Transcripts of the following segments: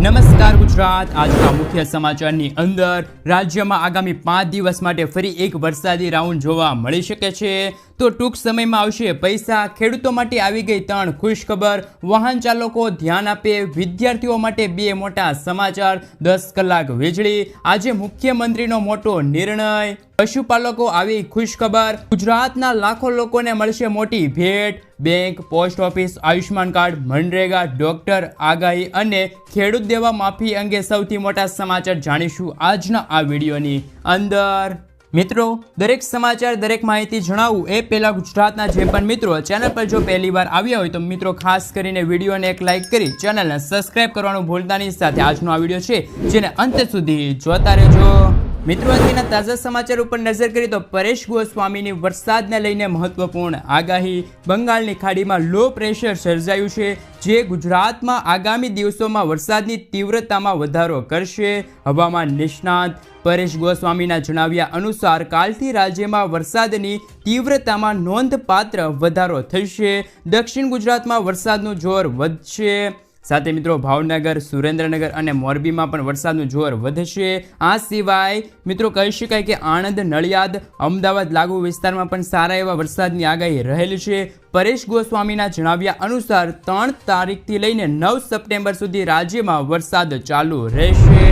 નમસ્કાર ગુજરાત. આજના મુખ્ય સમાચારની અંદર રાજ્યમાં આગામી પાંચ દિવસ માટે ફરી એક વરસાદી રાઉન્ડ જોવા મળી શકે છે. તો ટૂંક સમયમાં આવશે પૈસા. ખેડૂતો માટે આવી ગઈ ત્રણ ખુશખબર વાહન ચાલકો ધ્યાન આપે. વિદ્યાર્થીઓ માટે બે મોટા સમાચાર. દસ કલાક વીજળી. આજે મુખ્યમંત્રીનો મોટો નિર્ણય. પશુપાલકો આવી ખુશખબર. ગુજરાતના લાખો લોકોને મળશે મોટી ભેટ. Bank, post office Ayushman card, MNREGA, doctor, આગાહી અને ખેડૂત દેવા માફી અંગે સૌથી મોટા સમાચાર જાણીશું આજના આ વિડીયોની અંદર. મિત્રો, દરેક સમાચાર, દરેક માહિતી જણાવું એ પહેલાં ગુજરાતના જે પણ મિત્રો ચેનલ પર જો પહેલી વાર આવ્યા હોય તો મિત્રો ખાસ કરીને વિડીયોને એક લાઇક કરી ચેનલને સબસ્ક્રાઇબ કરવાનું ભૂલતા નહીં. સાથે આજનો આ વીડિયો છે, જેને અંત સુધી જોતા રહેજો. મિત્રો અત્યારના તાજા સમાચાર ઉપર નજર કરીએ તો પરેશ ગોસ્વામીની વરસાદને લઈને મહત્વપૂર્ણ આગાહી. બંગાળની ખાડીમાં લો પ્રેશર સર્જાયું છે, જે ગુજરાતમાં આગામી દિવસોમાં વરસાદની તીવ્રતામાં વધારો કરશે. હવામાન નિષ્ણાત પરેશ ગોસ્વામીના જણાવ્યા અનુસાર, કાલથી રાજ્યમાં વરસાદની તીવ્રતામાં નોંધપાત્ર વધારો થશે. દક્ષિણ ગુજરાતમાં વરસાદનું જોર વધશે. સાથે મિત્રો ભાવનગર, સુરેન્દ્રનગર અને મોરબીમાં પણ વરસાદનું જોર વધશે. આ સિવાય મિત્રો કહી શકાય કે આણંદ, નડિયાદ, અમદાવાદ લાગુ વિસ્તારમાં પણ સારા એવા વરસાદની આગાહી રહેલી છે. પરેશ ગોસ્વામીના જણાવ્યા અનુસાર ત્રણ તારીખથી લઈને નવ સપ્ટેમ્બર સુધી રાજ્યમાં વરસાદ ચાલુ રહેશે.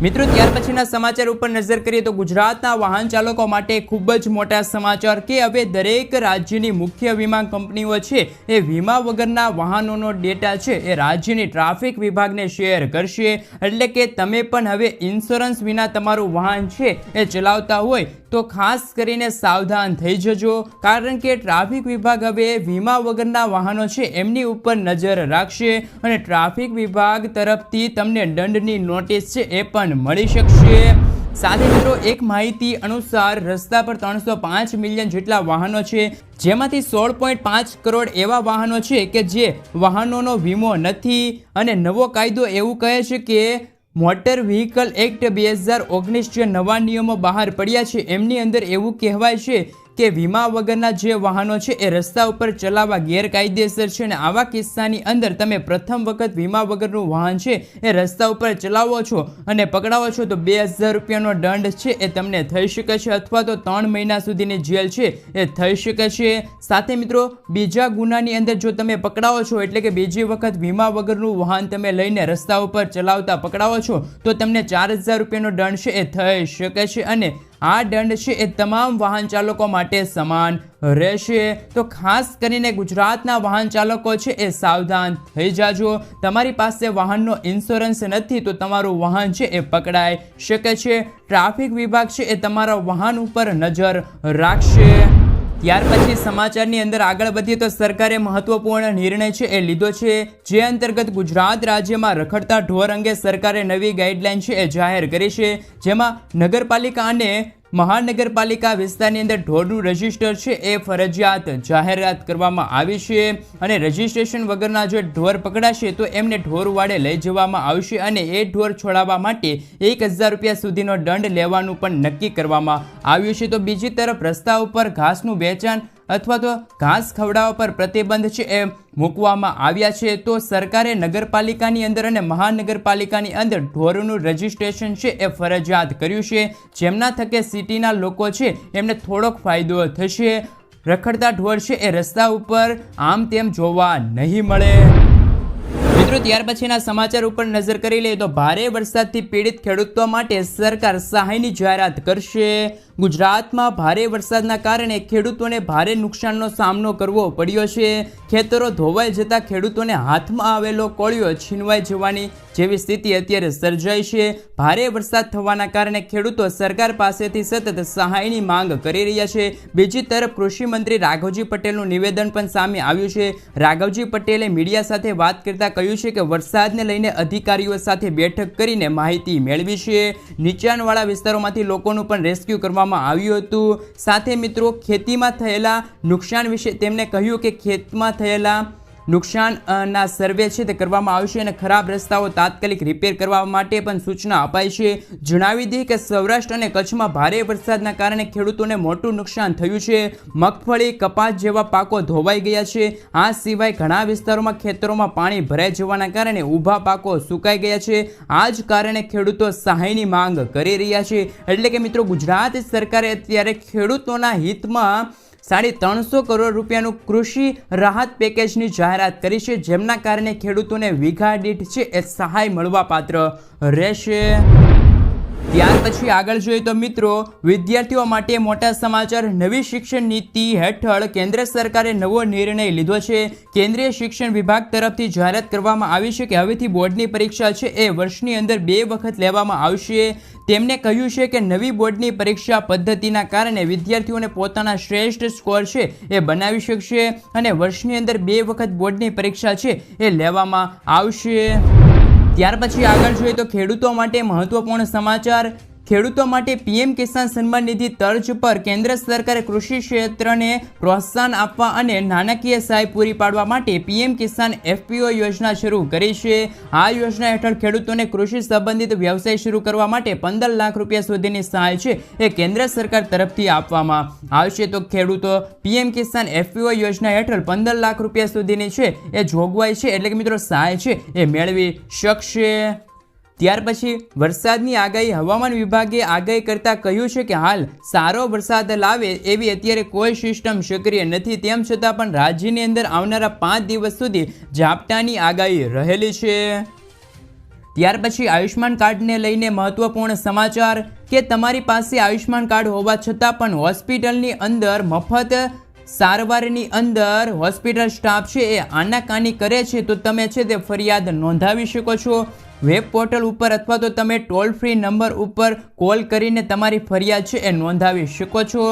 મિત્રો, ત્યાર પછીના સમાચાર ઉપર નજર કરીએ તો ગુજરાતના વાહન ચાલકો માટે ખૂબ જ મોટા સમાચાર કે હવે દરેક રાજ્યની મુખ્ય વીમા કંપનીઓ છે, એ વીમા વગરના વાહનોનો ડેટા છે, એ રાજ્યની ટ્રાફિક વિભાગને શેર કરશે. એટલે કે તમે પણ હવે ઇન્સ્યોરન્સ વિના તમારું વાહન છે, એ ચલાવતા હોય તો ખાસ કરીને સાવધાન થઈ જજો, કારણ કે ટ્રાફિક વિભાગ હવે વીમા વગરના વાહનો છે, એમની ઉપર નજર રાખશે અને ટ્રાફિક વિભાગ તરફથી તમને દંડની નોટિસ છે એ પણ મળી શકશે. સાથે મિત્રો, એક માહિતી અનુસાર રસ્તા પર ત્રણસો પાંચ મિલિયન જેટલા વાહનો છે, જેમાંથી સોળ પોઈન્ટ પાંચ કરોડ એવા વાહનો છે કે જે વાહનોનો વીમો નથી અને નવો કાયદો એવું કહે છે કે મોટર વ્હીકલ એક્ટ બે હજાર ઓગણીસ જે નવા નિયમો બહાર પડ્યા છે, એમની અંદર એવું કહેવાય છે કે વીમા વગરના જે વાહનો છે એ રસ્તા ઉપર ચલાવવા ગેરકાયદેસર છે અને આવા કિસ્સાની અંદર તમે પ્રથમ વખત વીમા વગરનું વાહન છે એ રસ્તા ઉપર ચલાવો છો અને પકડાવો છો તો બે હજાર રૂપિયાનો દંડ છે એ તમને થઈ શકે છે અથવા તો ત્રણ મહિના સુધીની જેલ છે એ થઈ શકે છે. સાથે મિત્રો, બીજા ગુનાની અંદર જો તમે પકડાવો છો એટલે કે બીજી વખત વીમા વગરનું વાહન તમે લઈને રસ્તા ઉપર ચલાવતા પકડાવો છો તો તમને ચાર હજાર રૂપિયાનો દંડ છે એ થઈ શકે છે અને આ દંડ છે એ તમામ વાહન ચાલકો માટે સમાન રહેશે. તો ખાસ કરીને ગુજરાતના વાહન ચાલકો છે એ સાવધાન થઈ જાજો. તમારી પાસે વાહનનો ઇન્સ્યોરન્સ નથી તો તમારું વાહન છે એ પકડાઈ શકે છે. ટ્રાફિક વિભાગ છે એ તમારા વાહન ઉપર નજર રાખશે. ત્યાર પછી સમાચારની અંદર આગળ વધીએ તો સરકારે મહત્વપૂર્ણ નિર્ણય છે એ લીધો છે. જે અંતર્ગત ગુજરાત રાજ્યમાં રખડતા ઢોર અંગે સરકારે નવી ગાઈડલાઈન છે એ જાહેર કરી છે. જેમાં નગરપાલિકા અને મહાનગરપાલિકા વિસ્તારની અંદર ઢોરનું રજિસ્ટર છે એ ફરજિયાત જાહેરાત કરવામાં આવી છે અને રજિસ્ટ્રેશન વગરના જો ઢોર પકડાશે તો એમને ઢોરવાડે લઈ જવામાં આવશે અને એ ઢોર છોડાવવા માટે એક હજાર રૂપિયા સુધીનો દંડ લેવાનું પણ નક્કી કરવામાં આવ્યું છે. તો બીજી તરફ રસ્તા ઉપર ઘાસનું વેચાણ અથવા તો ઘાસ ખવડાવવા પર પ્રતિબંધ છે એ મૂકવામાં આવ્યા છે, તો સરકારે નગરપાલિકાની અંદર અને મહાનગરપાલિકાની અંદર ઢોરનું રજિસ્ટ્રેશન છે એ ફરજિયાત કર્યું છે. જેમના થકે સિટીના લોકો છે એમને થોડોક ફાયદો થશે. રખડતા ઢોર છે એ રસ્તા ઉપર આમ તેમ જોવા નહીં મળે. મિત્રો, ત્યાર પછીના સમાચાર ઉપર નજર કરી લઈએ તો ભારે વરસાદથી પીડિત ખેડૂતો માટે સરકાર સહાયની જાહેરાત કરશે. ગુજરાતમાં ભારે વરસાદના કારણે ખેડૂતોને ભારે નુકસાનનો સામનો કરવો પડ્યો છે. ખેતરો ધોવાઈ જતા ખેડૂતોને હાથમાં આવેલો કોળિયો છીનવાઈ જવાની જેવી સ્થિતિ અત્યારે સર્જાઈ છે. ભારે વરસાદ થવાના કારણે ખેડૂતો સરકાર પાસેથી સતત સહાયની માંગ કરી રહ્યા છે. બીજી તરફ કૃષિમંત્રી રાઘવજી પટેલનું નિવેદન પણ સામે આવ્યું છે. રાઘવજી પટેલે મીડિયા સાથે વાત કરતા કહ્યું છે કે વરસાદને લઈને અધિકારીઓ સાથે બેઠક કરીને માહિતી મેળવી છે. નીચાણવાળા વિસ્તારોમાંથી લોકોનું પણ રેસ્ક્યુ કરવામાં આવ્યું હતું. સાથે મિત્રો ખેતીમાં થયેલા નુકસાન વિશે તેમણે કહ્યું કે ખેતમાં થયેલા નુકસાન અ, ના સર્વે છે તે કરવામાં આવશે અને ખરાબ રસ્તાઓ તાત્કાલિક રિપેર કરવા માટે પણ સૂચના અપાઈ છે. જણાવી દઈએ કે સૌરાષ્ટ્ર અને કચ્છમાં ભારે વરસાદના કારણે ખેડૂતોને મોટું નુકસાન થયું છે. મગફળી કપાસ જેવા પાકો ધોવાઈ ગયા છે. આ સિવાય ઘણા વિસ્તારોમાં ખેતરોમાં પાણી ભરાઈ જવાના કારણે ઊભા પાકો સુકાઈ ગયા છે. આ જ કારણે ખેડૂતો સહાયની માંગ કરી રહ્યા છે. એટલે કે મિત્રો ગુજરાત સરકારે અત્યારે ખેડૂતોના હિતમાં સાડી ત્રણસો કરોડ રૂપિયાનું કૃષિ રાહત પેકેજની જાહેરાત કરી છે, જેમના કારણે ખેડૂતોને વીઘા દીઠ છે એ સહાય મળવા પાત્ર રહેશે. ત્યાર પછી આગળ જોઈએ તો મિત્રો, વિદ્યાર્થીઓ માટે મોટા સમાચાર. નવી શિક્ષણ નીતિ હેઠળ કેન્દ્ર સરકારે નવો નિર્ણય લીધો છે. કેન્દ્રીય શિક્ષણ વિભાગ તરફથી જાહેરાત કરવામાં આવી છે કે હવેથી બોર્ડની પરીક્ષા છે એ વર્ષની અંદર બે વખત લેવામાં આવશે. તેમણે કહ્યું છે કે નવી બોર્ડની પરીક્ષા પદ્ધતિના કારણે વિદ્યાર્થીઓને પોતાના શ્રેષ્ઠ સ્કોર છે એ બનાવી શકશે અને વર્ષની અંદર બે વખત બોર્ડની પરીક્ષા છે એ લેવામાં આવશે. ત્યાર પછી આગળ જોઈએ તો ખેડૂતો માટે મહત્વપૂર્ણ સમાચાર ખેડૂતો માટે પીએમ કિસાન સન્માન નિધિ તર્જ પર કેન્દ્ર સરકારે કૃષિ ક્ષેત્રને પ્રોત્સાહન આપવા અને નાણાકીય સહાય પૂરી પાડવા માટે પીએમ કિસાન એફપીઓ યોજના શરૂ કરી છે. આ યોજના હેઠળ ખેડૂતોને કૃષિ સંબંધિત વ્યવસાય શરૂ કરવા માટે પંદર લાખ રૂપિયા સુધીની સહાય છે એ કેન્દ્ર સરકાર તરફથી આપવામાં આવશે. તો ખેડૂતો, પીએમ કિસાન એફપીઓ યોજના હેઠળ પંદર લાખ રૂપિયા સુધીની છે એ જોગવાઈ છે એટલે કે મિત્રો સહાય છે એ મેળવી શકશે. ત્યાર પછી વરસાદની આગાહી હવામાન વિભાગે આગાહી કરતા કહ્યું છે કે હાલ સારો વરસાદ લાવે એવી અત્યારે કોઈ સિસ્ટમ સક્રિય નથી. તેમ છતાં પણ રાજ્યની અંદર આવનારા પાંચ દિવસ સુધી ઝાપટાની આગાહી રહેલી છે. ત્યાર પછી આયુષ્માન કાર્ડને લઈને મહત્વપૂર્ણ સમાચાર કે તમારી પાસે આયુષ્માન કાર્ડ હોવા છતાં પણ હોસ્પિટલની અંદર મફત સારવારની અંદર હોસ્પિટલ સ્ટાફ છે એ આનાકાની કરે છે તો તમે છે તે ફરિયાદ નોંધાવી શકો છો. વેબ પોર્ટલ ઉપર અથવા તો તમે ટોલ ફ્રી નંબર ઉપર કોલ કરીને તમારી ફરિયાદ છે એ નોંધાવી શકો છો.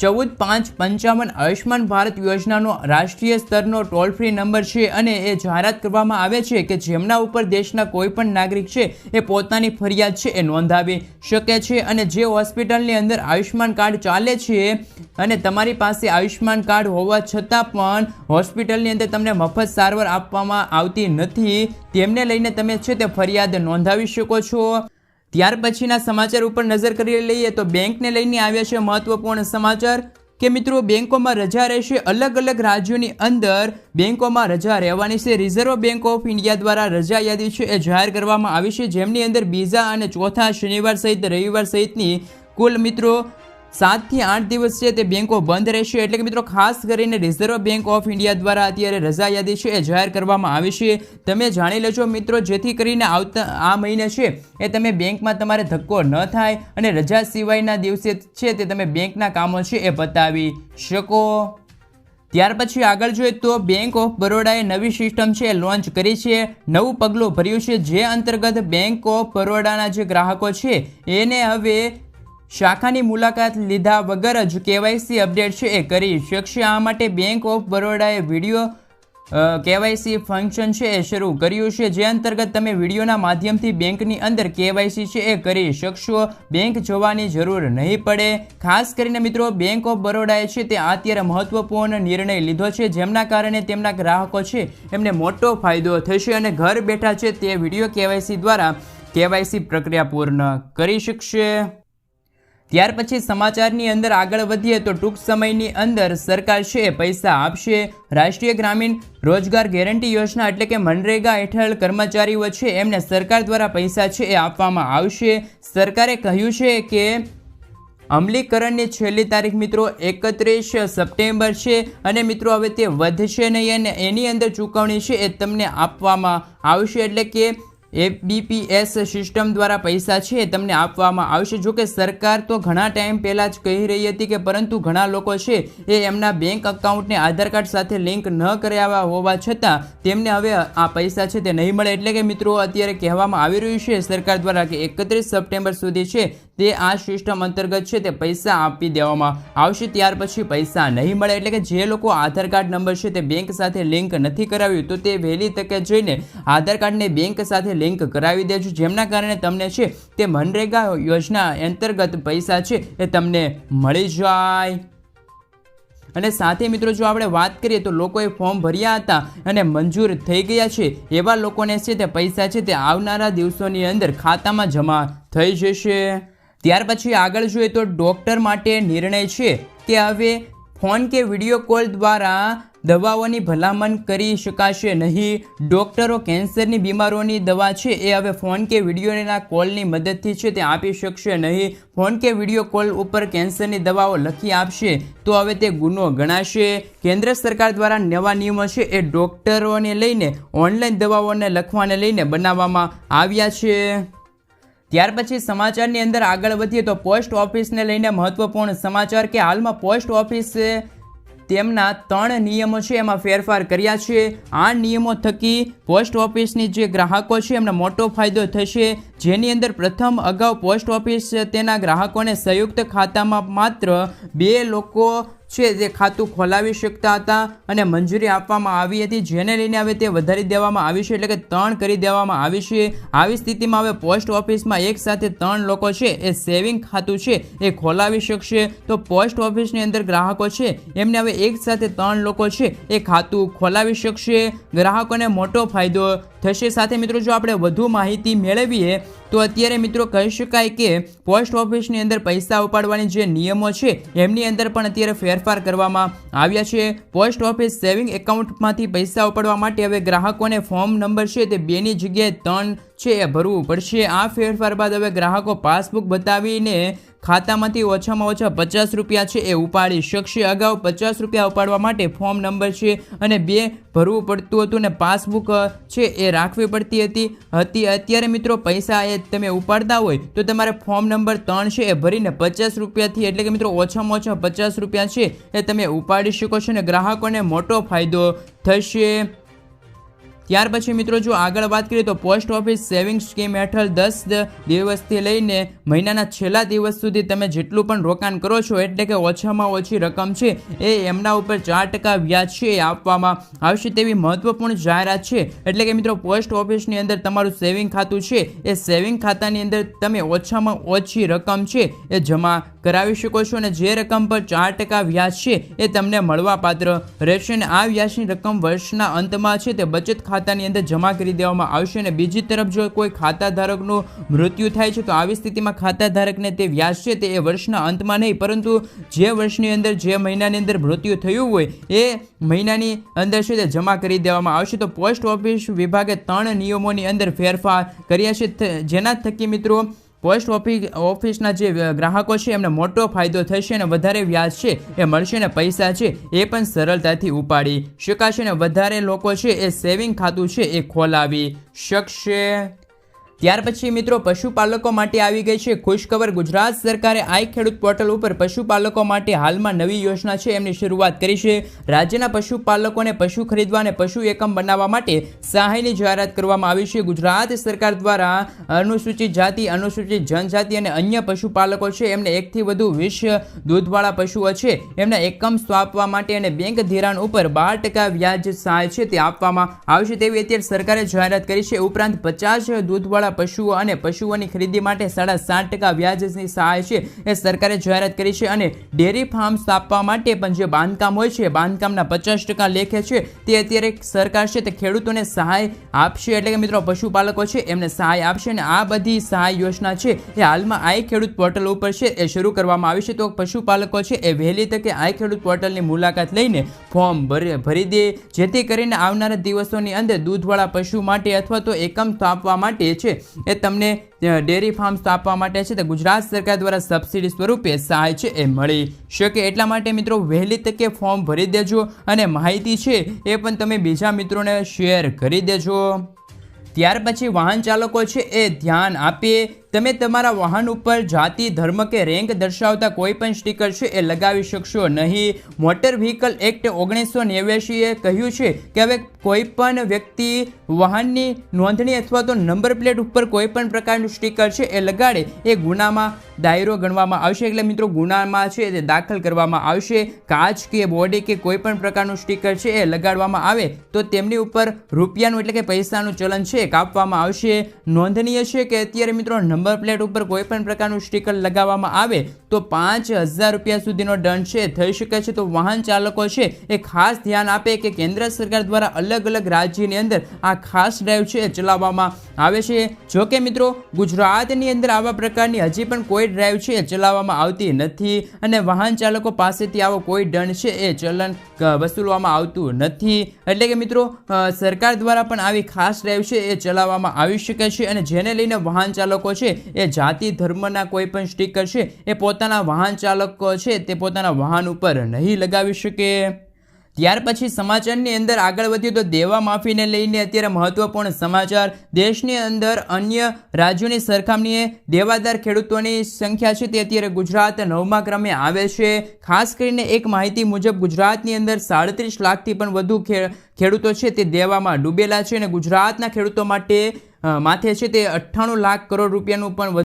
ચૌદ પાંચ પંચાવન આયુષ્માન ભારત યોજનાનો રાષ્ટ્રીય સ્તરનો ટોલ ફ્રી નંબર છે અને એ જાહેરાત કરવામાં આવે છે કે જેમના ઉપર દેશના કોઈ પણ નાગરિક છે, એ પોતાની ફરિયાદ છે એ નોંધાવી શકે છે અને જે હોસ્પિટલની અંદર આયુષ્માન કાર્ડ ચાલે છે અને તમારી પાસે આયુષ્માન કાર્ડ હોવા છતાં પણ હોસ્પિટલની અંદર તમને મફત સારવાર આપવામાં આવતી નથી, તેમને લઈને તમે છે તે ફરિયાદ નોંધાવી શકો છો. ત્યાર પછીના સમાચાર ઉપર નજર કરી લઈએ તો બેંકને લઈને આવ્યા છે મહત્વપૂર્ણ સમાચાર. કે મિત્રો, બેંકોમાં રજા રહેશે અલગ અલગ રાજ્યોની અંદર. બેંકોમાં રજા રહેવાની છે. રિઝર્વ બેંક ઓફ ઇન્ડિયા દ્વારા રજા યાદી છે એ જાહેર કરવામાં આવી છે. જેમની અંદર બીજા અને ચોથા શનિવાર સહિત રવિવાર સહિતની કુલ મિત્રો સાતથી આઠ દિવસ છે તે બેંકો બંધ રહેશે. એટલે કે મિત્રો, ખાસ કરીને રિઝર્વ બેંક ઓફ ઇન્ડિયા દ્વારા અત્યારે રજા યાદી છે એ જાહેર કરવામાં આવી છે. તમે જાણી લેજો મિત્રો, જેથી કરીને આવતા, આ મહિને છે એ તમે બેંકમાં તમારે ધક્કો ન થાય અને રજા સિવાયના દિવસે છે તે તમે બેંકના કામો છે એ બતાવી શકો. ત્યાર પછી આગળ જોઈએ તો બેંક ઓફ બરોડાએ નવી સિસ્ટમ છે લોન્ચ કરી છે. નવું પગલું ભર્યું છે. જે અંતર્ગત બેંક ઓફ બરોડાના જે ગ્રાહકો છે, એને હવે શાખાની મુલાકાત લીધા વગર જ કેવાયસી અપડેટ છે એ કરી શકશે. આ માટે બેંક ઓફ બરોડાએ વીડિયો કેવાયસી ફંક્શન છે એ શરૂ કર્યું છે. જે અંતર્ગત તમે વિડીયોના માધ્યમથી બેંકની અંદર કેવાયસી છે એ કરી શકશો. બેંક જવાની જરૂર નહીં પડે. ખાસ કરીને મિત્રો બેંક ઓફ બરોડાએ છે તે અત્યારે મહત્વપૂર્ણ નિર્ણય લીધો છે. જેમના કારણે તેમના ગ્રાહકો છે, એમને મોટો ફાયદો થશે અને ઘર બેઠા છે તે વીડિયો કેવાયસી દ્વારા કેવાયસી પ્રક્રિયા પૂર્ણ કરી શકશે. ત્યાર પછી સમાચારની અંદર આગળ વધીએ તો ટૂંક સમયની અંદર સરકાર છે પૈસા આપશે. રાષ્ટ્રીય ગ્રામીણ રોજગાર ગેરંટી યોજના એટલે કે મનરેગા હેઠળ કર્મચારીઓ છે એમને સરકાર દ્વારા પૈસા છે એ આપવામાં આવશે. સરકારે કહ્યું છે કે અમલીકરણની છેલ્લી તારીખ મિત્રો એકત્રીસ સપ્ટેમ્બર છે અને મિત્રો હવે તે વધશે નહીં અને એની અંદર ચૂકવણી છે એ તમને આપવામાં આવશે. એટલે કે એબીપીએસ સિસ્ટમ દ્વારા પૈસા છે તમને આપવામાં આવશે. જો કે સરકાર તો ઘણા ટાઈમ પહેલાં જ કહી રહી હતી કે પરંતુ ઘણા લોકો છે એ એમના બેંક અકાઉન્ટને આધાર કાર્ડ સાથે લિંક ન કર્યા હોવા છતાં તેમને હવે આ પૈસા છે તે નહીં મળે. એટલે કે મિત્રો, અત્યારે કહેવામાં આવી રહ્યું છે સરકાર દ્વારા કે એકત્રીસ સપ્ટેમ્બર સુધી છે તે આ સિસ્ટમ અંતર્ગત છે તે પૈસા આપી દેવામાં આવશે. ત્યાર પછી પૈસા નહીં મળે એટલે કે જે લોકો આધાર કાર્ડ નંબર છે તે બેંક સાથે લિંક નથી કરાવ્યું, તો તે વહેલી તકે જઈને આધાર કાર્ડને બેંક સાથે લિંક કરાવી દેજો. જેમના કારણે તમને છે તે મનરેગા યોજના અંતર્ગત પૈસા છે એ તમને મળી જાય. અને સાથે મિત્રો જો આપણે વાત કરીએ તો લોકોએ ફોર્મ ભર્યા હતા અને મંજૂર થઈ ગયા છે. એવા લોકોને છે તે પૈસા છે તે આવનારા દિવસોની અંદર ખાતામાં જમા થઈ જશે. ત્યાર પછી આગળ જોઈએ તો ડૉક્ટર માટે નિર્ણય છે કે હવે ફોન કે વીડિયો કોલ દ્વારા દવાઓની ભલામણ કરી શકાશે નહીં. ડૉક્ટરો કેન્સરની બીમારોની દવા છે એ હવે ફોન કે વિડીયોના કોલની મદદથી છે તે આપી શકશે નહીં. ફોન કે વીડિયો કોલ ઉપર કેન્સરની દવાઓ લખી આપશે તો હવે તે ગુનો ગણાશે. કેન્દ્ર સરકાર દ્વારા નવા નિયમો છે એ ડૉક્ટરોને લઈને ઓનલાઈન દવાઓને લખવાને લઈને બનાવવામાં આવ્યા છે. ત્યાર પછી સમાચારની અંદર આગળ વધીએ તો પોસ્ટ ઓફિસને લઈને મહત્વપૂર્ણ સમાચાર કે હાલમાં પોસ્ટ ઓફિસે તેમના ત્રણ નિયમો છે, એમાં ફેરફાર કર્યા છે. આ નિયમો થકી પોસ્ટ ઓફિસની જે ગ્રાહકો છે, એમને મોટો ફાયદો થશે. જેની અંદર પ્રથમ અગાઉ પોસ્ટ ઓફિસ તેના ગ્રાહકોને સંયુક્ત ખાતામાં માત્ર બે લોકો છે જે ખાતું ખોલાવી શકતા હતા અને મંજૂરી આપવામાં આવી હતી. જેને લઈને હવે તે વધારી દેવામાં આવી છે, એટલે કે ત્રણ કરી દેવામાં આવી છે. આવી સ્થિતિમાં હવે પોસ્ટ ઓફિસમાં એક સાથે ત્રણ લોકો છે, એ સેવિંગ ખાતું છે, એ ખોલાવી શકશે. તો પોસ્ટ ઓફિસની અંદર ગ્રાહકો છે, એમને હવે એક સાથે ત્રણ લોકો છે, એ ખાતું ખોલાવી શકશે. ગ્રાહકોને મોટો ફાયદો થશે. સાથે મિત્રો, જો આપણે વધુ માહિતી મેળવીએ તો અત્યારે મિત્રો કહી શકાય કે પોસ્ટ ઓફિસની અંદર પૈસા ઉપાડવાની જે નિયમો છે, એમની અંદર પણ અત્યારે ફેરફાર કરવામાં આવ્યા છે. પોસ્ટ ઓફિસ સેવિંગ એકાઉન્ટમાંથી પૈસા ઉપાડવા માટે હવે ગ્રાહકોને ફોર્મ નંબર છે તે બેની જગ્યાએ ત્રણ છે એ ભરવું પડશે. આ ફેરફાર બાદ હવે ગ્રાહકો પાસબુક બતાવીને ખાતામાંથી ઓછામાં ઓછા પચાસ રૂપિયા છે એ ઉપાડી શકશે. અગાઉ પચાસ રૂપિયા ઉપાડવા માટે ફોર્મ નંબર છે અને બે ભરવું પડતું હતું ને પાસબુક છે એ રાખવી પડતી હતી. હતી. અત્યારે મિત્રો પૈસા એ તમે ઉપાડતા હોય તો તમારે ફોર્મ નંબર ત્રણ છે એ ભરીને પચાસ રૂપિયાથી એટલે કે મિત્રો ઓછામાં ઓછા પચાસ રૂપિયા છે એ તમે ઉપાડી શકો છો અને ગ્રાહકોને મોટો ફાયદો થશે. ત્યાર પછી મિત્રો જો આગળ વાત કરીએ તો પોસ્ટ ઓફિસ સેવિંગ સ્કીમ હેઠળ દસ દિવસથી લઈને મહિનાના છેલ્લા દિવસ સુધી તમે જેટલું પણ રોકાણ કરો છો, એટલે કે ઓછામાં ઓછી રકમ છે, એ એમના ઉપર ચાર ટકા વ્યાજ છે એ આપવામાં આવશે તેવી મહત્વપૂર્ણ જાહેરાત છે. એટલે કે મિત્રો પોસ્ટ ઓફિસની અંદર તમારું સેવિંગ ખાતું છે, એ સેવિંગ ખાતાની અંદર તમે ઓછામાં ઓછી રકમ છે, એ જમા કરાવી શકો છો અને જે રકમ પર ચાર ટકા વ્યાજ છે, એ તમને મળવાપાત્ર રહેશે અને આ વ્યાજની રકમ વર્ષના અંતમાં છે તે બચત ખાતાની અંદર જમા કરી દેવામાં આવશે અને બીજી તરફ જો કોઈ ખાતા ધારકનું મૃત્યુ થાય છે, તો આવી સ્થિતિમાં ખાતા ધારકને તે વ્યાજ છે, તે એ વર્ષના અંતમાં નહીં, પરંતુ જે વર્ષની અંદર, જે મહિનાની અંદર મૃત્યુ થયું હોય, એ મહિનાની અંદર છે, તે જમા કરી દેવામાં આવશે. તો પોસ્ટ ઓફિસ વિભાગે ત્રણ નિયમોની અંદર ફેરફાર કર્યા છે. જેના થકી મિત્રો પોસ્ટ ઓફિસ ઓફિસના જે ગ્રાહકો છે, એમને મોટો ફાયદો થશે અને વધારે વ્યાજ છે, એ મળશે અને પૈસા છે, એ પણ સરળતાથી ઉપાડી શકાશે અને વધારે લોકો છે, એ સેવિંગ ખાતું છે, એ ખોલાવી શકશે. ત્યાર પછી મિત્રો પશુપાલકો માટે આવી ગઈ છે ખુશખબર. ગુજરાત સરકારે આઈ ખેડૂત પોર્ટલ ઉપર પશુપાલકો માટે હાલમાં નવી યોજના છે એમની શરૂઆત કરી છે. રાજ્યના પશુપાલકોને પશુ ખરીદવા અને પશુ એકમ બનાવવા માટે સહાયની જાહેરાત કરવામાં આવી છે. ગુજરાત સરકાર દ્વારા અનુસૂચિત જાતિ, અનુસૂચિત જનજાતિ અને અન્ય પશુપાલકો છે એમને એકથી વધુ વીસ દૂધવાળા પશુઓ છે એમના એકમ સ્વાપવા માટે અને બેંક ધિરાણ ઉપર બાર ટકા વ્યાજ સહાય છે તે આપવામાં આવશે તેવી અત્યારે સરકારે જાહેરાત કરી છે. ઉપરાંત પચાસ દૂધવાળા પશુઓ અને પશુઓની ખરીદી માટે સાડા સાત ટકા વ્યાજની સહાય છે. એ સરકારે જાહેરાત કરી છે અને ડેરી ફાર્મ સ્થાપવા માટે પણ જે બાંધકામ હોય છે બાંધકામના પચાસ ટકા લેખે છે. તે અત્યારે સરકાર છે, તે ખેડૂતોને સહાય આપશે. એટલે કે મિત્રો, પશુપાલકો છે, એમને સહાય આપશે અને આ બધી સહાય યોજના છે, એ હાલમાં આઈ ખેડૂત પોર્ટલ ઉપર છે, એ શરૂ કરવામાં આવી છે. તો પશુપાલકો છે, એ વહેલી તકે આઈ ખેડૂત પોર્ટલની મુલાકાત લઈને ફોર્મ ભરી દે. જેથી કરીને આવનારા દિવસોની અંદર દૂધવાળા પશુ માટે અથવા તો એકમ સ્થાપવા માટે છે એ તમને ડેરી ફાર્મ સ્થાપવા માટે છે, તે ગુજરાત સરકાર દ્વારા સબસિડી સ્વરૂપે સહાય છે, એ મળી શકે. એટલા માટે મિત્રો, વહેલી તકે ફોર્મ ભરી દેજો અને માહિતી છે, એ પણ તમે બીજા મિત્રોને શેર કરી દેજો. ત્યાર પછી વાહન ચાલકો છે, એ ધ્યાન આપે તમે તમારા વાહન ઉપર જાતિ, ધર્મ કે રેન્ક દર્શાવતા કોઈ પણ સ્ટીકર છે એ લગાવી શકશો નહીં. મોટર વ્હીકલ એક્ટ ઓગણીસો નેવ્યાસીએ કહ્યું છે કે હવે કોઈ પણ વ્યક્તિ વાહનની નોંધણી અથવા તો નંબર પ્લેટ ઉપર કોઈ પણ પ્રકારનું સ્ટીકર છે એ લગાડે એ ગુનામાં દાયરો ગણવામાં આવશે. એટલે મિત્રો, ગુનામાં છે તે દાખલ કરવામાં આવશે. કાચ કે બોડી કે કોઈ પણ પ્રકારનું સ્ટીકર છે એ લગાડવામાં આવે તો તેમની ઉપર રૂપિયાનું એટલે કે પૈસાનું ચલન છે કાપવામાં આવશે. નોંધનીય છે કે અત્યારે મિત્રો નંબર નંબર પ્લેટ ઉપર કોઈ પણ પ્રકારનું સ્ટીકર લગાવવામાં આવે તો પાંચ હજાર રૂપિયા સુધીનો દંડ છે, થઈ શકે છે. તો વાહન ચાલકો છે, એ ખાસ ધ્યાન આપે કે કેન્દ્ર સરકાર દ્વારા અલગ અલગ રાજ્યની અંદર આ ખાસ ડ્રાઈવ છે ચલાવવામાં આવે છે. જો કે મિત્રો, ગુજરાતની અંદર આવા પ્રકારની હજી પણ કોઈ ડ્રાઈવ છે ચલાવવામાં આવતી નથી અને વાહન ચાલકો પાસેથી આવો કોઈ દંડ છે એ ચલન વસૂલવામાં આવતું નથી. એટલે કે મિત્રો સરકાર દ્વારા પણ આવી ખાસ ડ્રાઈવ છે એ ચલાવવામાં આવી શકે છે અને જેને લઈને વાહન ચાલકો છે એ જાતિ ધર્મના કોઈ પણ સ્ટીકર છે એ પોતાના વાહન ચાલકો છે, તે પોતાના વાહન ઉપર નહીં લગાવી શકે. ત્યાર પછી સમાચારની અંદર આગળ વધ્યું તો દેવા માફીને લઈને અત્યારે મહત્વપૂર્ણ સમાચાર. દેશની અંદર અન્ય રાજ્યોની સરખામણીએ દેવાદાર ખેડૂતોની સંખ્યા છે, તે અત્યારે ગુજરાત નવમા ક્રમે આવે છે. ખાસ કરીને એક માહિતી મુજબ ગુજરાતની અંદર સાડત્રીસ લાખથી પણ વધુ ખેડૂતો છે, તે દેવામાં ડૂબેલા છે અને ગુજરાતના ખેડૂતો માટે માથે છે, તે અઠ્ઠાણું લાખ કરોડ રૂપિયાનું પણ